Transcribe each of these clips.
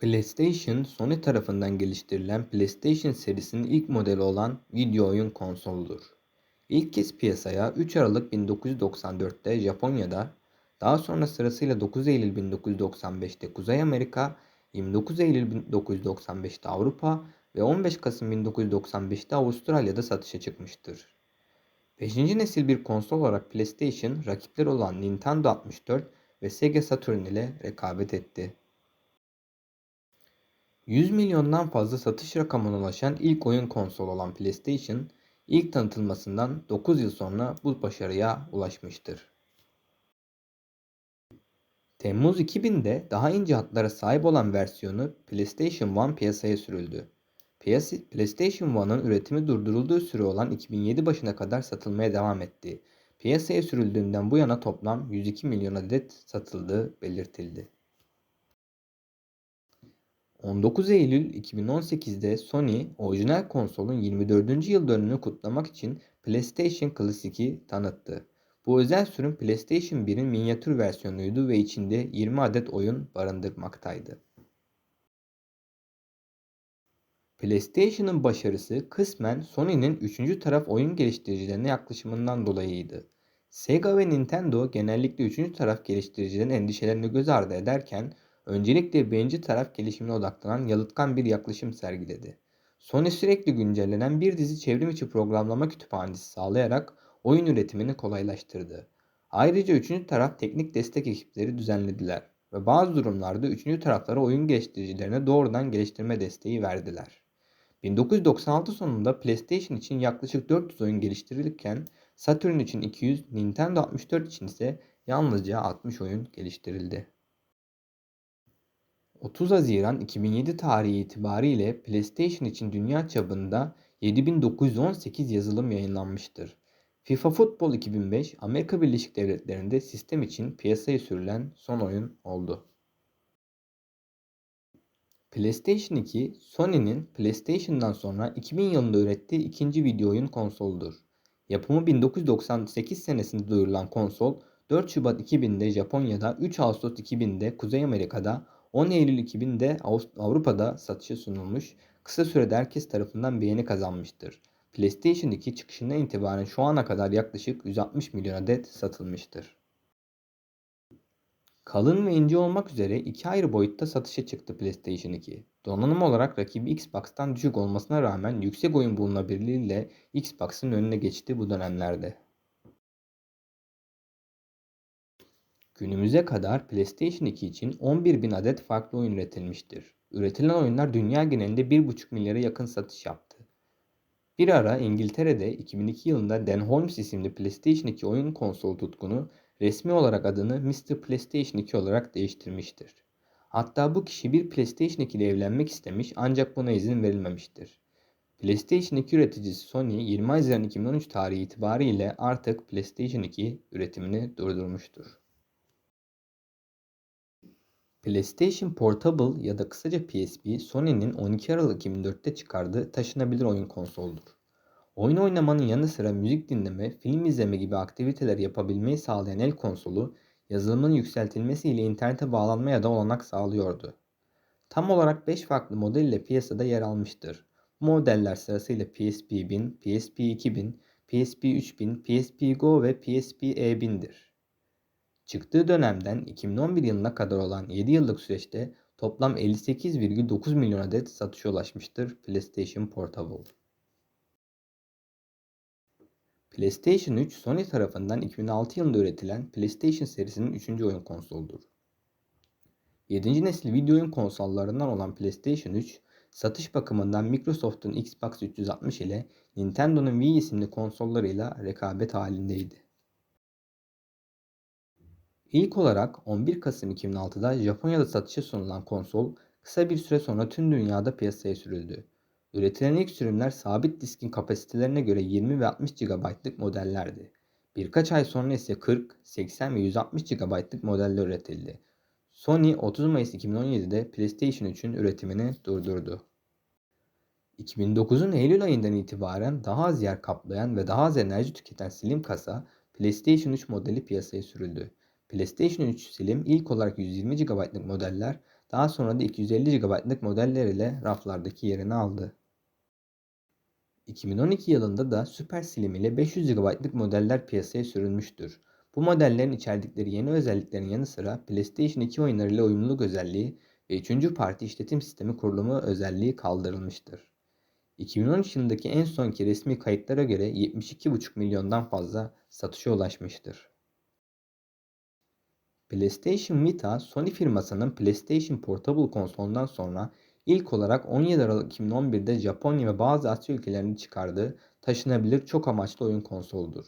PlayStation, Sony tarafından geliştirilen PlayStation serisinin ilk modeli olan video oyun konsoludur. İlk kez piyasaya 3 Aralık 1994'te Japonya'da, daha sonra sırasıyla 9 Eylül 1995'te Kuzey Amerika, 29 Eylül 1995'te Avrupa ve 15 Kasım 1995'te Avustralya'da satışa çıkmıştır. 5. nesil bir konsol olarak PlayStation, rakipleri olan Nintendo 64 ve Sega Saturn ile rekabet etti. 100 milyondan fazla satış rakamına ulaşan ilk oyun konsolu olan PlayStation, ilk tanıtılmasından 9 yıl sonra bu başarıya ulaşmıştır. Temmuz 2000'de daha ince hatlara sahip olan versiyonu PlayStation 1 piyasaya sürüldü. PlayStation 1'ın üretimi durdurulduğu süre olan 2007 başına kadar satılmaya devam etti. Piyasaya sürüldüğünden bu yana toplam 102 milyon adet satıldığı belirtildi. 19 Eylül 2018'de Sony, orijinal konsolun 24. yıl dönümünü kutlamak için PlayStation Classic'i tanıttı. Bu özel sürüm PlayStation 1'in minyatür versiyonuydu ve içinde 20 adet oyun barındırmaktaydı. PlayStation'ın başarısı kısmen Sony'nin üçüncü taraf oyun geliştiricilerine yaklaşımından dolayıydı. Sega ve Nintendo genellikle üçüncü taraf geliştiricilerin endişelerini göz ardı ederken öncelikle birinci taraf gelişimine odaklanan yalıtkan bir yaklaşım sergiledi. Sony sürekli güncellenen bir dizi çevrim içi programlama kütüphanesi sağlayarak oyun üretimini kolaylaştırdı. Ayrıca üçüncü taraf teknik destek ekipleri düzenlediler ve bazı durumlarda üçüncü taraflara oyun geliştiricilerine doğrudan geliştirme desteği verdiler. 1996 sonunda PlayStation için yaklaşık 400 oyun geliştirilirken Saturn için 200, Nintendo 64 için ise yalnızca 60 oyun geliştirildi. 30 Haziran 2007 tarihi itibariyle PlayStation için dünya çapında 7918 yazılım yayınlanmıştır. FIFA Football 2005 Amerika Birleşik Devletleri'nde sistem için piyasaya sürülen son oyun oldu. PlayStation 2, Sony'nin PlayStation'dan sonra 2000 yılında ürettiği ikinci video oyun konsoludur. Yapımı 1998 senesinde duyurulan konsol 4 Şubat 2000'de Japonya'da, 3 Ağustos 2000'de Kuzey Amerika'da, 10 Eylül 2000'de Avrupa'da satışa sunulmuş, kısa sürede herkes tarafından beğeni kazanmıştır. PlayStation 2 çıkışından itibaren şu ana kadar yaklaşık 160 milyon adet satılmıştır. Kalın ve ince olmak üzere iki ayrı boyutta satışa çıktı PlayStation 2. Donanım olarak rakibi Xbox'tan düşük olmasına rağmen yüksek oyun bulunabilirliğiyle Xbox'ın önüne geçti bu dönemlerde. Günümüze kadar PlayStation 2 için 11.000 adet farklı oyun üretilmiştir. Üretilen oyunlar dünya genelinde 1.5 milyara yakın satış yaptı. Bir ara İngiltere'de 2002 yılında Dan Holmes isimli PlayStation 2 oyun konsolu tutkunu resmi olarak adını Mr. PlayStation 2 olarak değiştirmiştir. Hatta bu kişi bir PlayStation 2 ile evlenmek istemiş ancak buna izin verilmemiştir. PlayStation 2 üreticisi Sony 20 Haziran 2013 tarihi itibariyle artık PlayStation 2 üretimini durdurmuştur. PlayStation Portable ya da kısaca PSP, Sony'nin 12 Aralık 2004'te çıkardığı taşınabilir oyun konsoludur. Oyun oynamanın yanı sıra müzik dinleme, film izleme gibi aktiviteler yapabilmeyi sağlayan el konsolu, yazılımın yükseltilmesiyle internete bağlanmaya da olanak sağlıyordu. Tam olarak 5 farklı model ile piyasada yer almıştır. Bu modeller sırasıyla PSP 1000, PSP 2000, PSP 3000, PSP Go ve PSP E1000'dir. Çıktığı dönemden 2011 yılına kadar olan 7 yıllık süreçte toplam 58,9 milyon adet satışa ulaşmıştır PlayStation Portable. PlayStation 3 Sony tarafından 2006 yılında üretilen PlayStation serisinin 3. oyun konsoludur. 7. nesil video oyun konsollarından olan PlayStation 3, satış bakımından Microsoft'un Xbox 360 ile Nintendo'nun Wii isimli konsollarıyla rekabet halindeydi. İlk olarak 11 Kasım 2006'da Japonya'da satışa sunulan konsol kısa bir süre sonra tüm dünyada piyasaya sürüldü. Üretilen ilk sürümler sabit diskin kapasitelerine göre 20 ve 60 GB'lık modellerdi. Birkaç ay sonra ise 40, 80 ve 160 GB'lık modeller üretildi. Sony 30 Mayıs 2017'de PlayStation 3'ün üretimini durdurdu. 2009'un Eylül ayından itibaren daha az yer kaplayan ve daha az enerji tüketen slim kasa PlayStation 3 modeli piyasaya sürüldü. PlayStation 3 Slim ilk olarak 120 GB'lık modeller Daha sonra da 250 GB'lık modeller ile raflardaki yerini aldı. 2012 yılında da Super Slim ile 500 GB'lık modeller piyasaya sürülmüştür. Bu modellerin içerdikleri yeni özelliklerin yanı sıra PlayStation 2 oyunlarıyla uyumluluk özelliği ve 3. parti işletim sistemi kurulumu özelliği kaldırılmıştır. 2013 yılındaki en sonki resmi kayıtlara göre 72,5 milyondan fazla satışa ulaşmıştır. PlayStation Vita, Sony firmasının PlayStation Portable konsolundan sonra ilk olarak 17 Aralık 2011'de Japonya ve bazı Asya ülkelerinde çıkardığı taşınabilir çok amaçlı oyun konsoludur.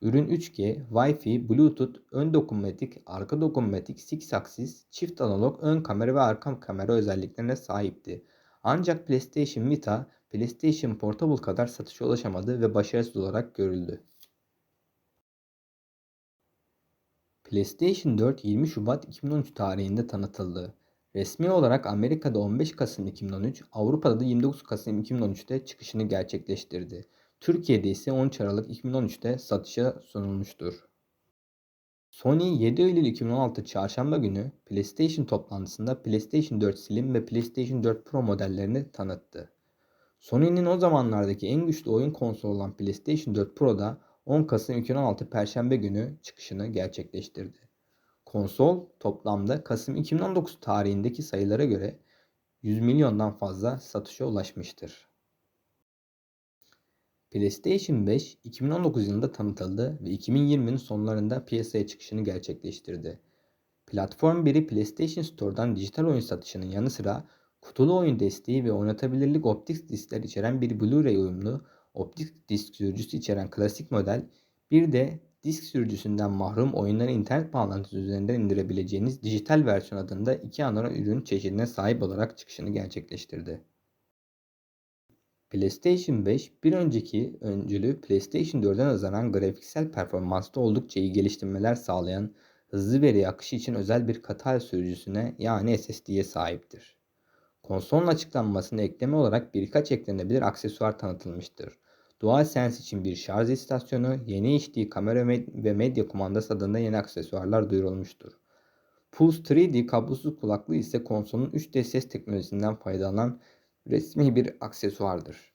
Ürün 3G, Wi-Fi, Bluetooth, ön dokunmatik, arka dokunmatik, 6 aksis, çift analog ön kamera ve arka kamera özelliklerine sahipti. Ancak PlayStation Vita, PlayStation Portable kadar satışa ulaşamadı ve başarısız olarak görüldü. PlayStation 4 20 Şubat 2013 tarihinde tanıtıldı. Resmi olarak Amerika'da 15 Kasım 2013, Avrupa'da da 29 Kasım 2013'te çıkışını gerçekleştirdi. Türkiye'de ise 13 Aralık 2013'te satışa sunulmuştur. Sony 7 Eylül 2016 Çarşamba günü PlayStation toplantısında PlayStation 4 Slim ve PlayStation 4 Pro modellerini tanıttı. Sony'nin o zamanlardaki en güçlü oyun konsolu olan PlayStation 4 Pro'da 10 Kasım 2016 Perşembe günü çıkışını gerçekleştirdi. Konsol toplamda Kasım 2019 tarihindeki sayılara göre 100 milyondan fazla satışa ulaşmıştır. PlayStation 5 2019 yılında tanıtıldı ve 2020'nin sonlarında piyasaya çıkışını gerçekleştirdi. Platform 1'i PlayStation Store'dan dijital oyun satışının yanı sıra kutulu oyun desteği ve oynatabilirlik optik diskler içeren bir Blu-ray uyumlu optik disk sürücüsü içeren klasik model, bir de disk sürücüsünden mahrum oyunları internet bağlantısı üzerinden indirebileceğiniz dijital versiyon adında iki ana ürün çeşidine sahip olarak çıkışını gerçekleştirdi. PlayStation 5 bir önceki öncülü PlayStation 4'e nazaran grafiksel performansta oldukça iyi geliştirmeler sağlayan hızlı veri akışı için özel bir katal sürücüsüne yani SSD'ye sahiptir. Konsolun açıklanmasına ekleme olarak birkaç eklenebilir aksesuar tanıtılmıştır. DualSense için bir şarj istasyonu, yeni HD kamera ve medya kumandası adında yeni aksesuarlar duyurulmuştur. Pulse 3D kablosuz kulaklığı ise konsolun 3D ses teknolojisinden faydalanan resmi bir aksesuardır.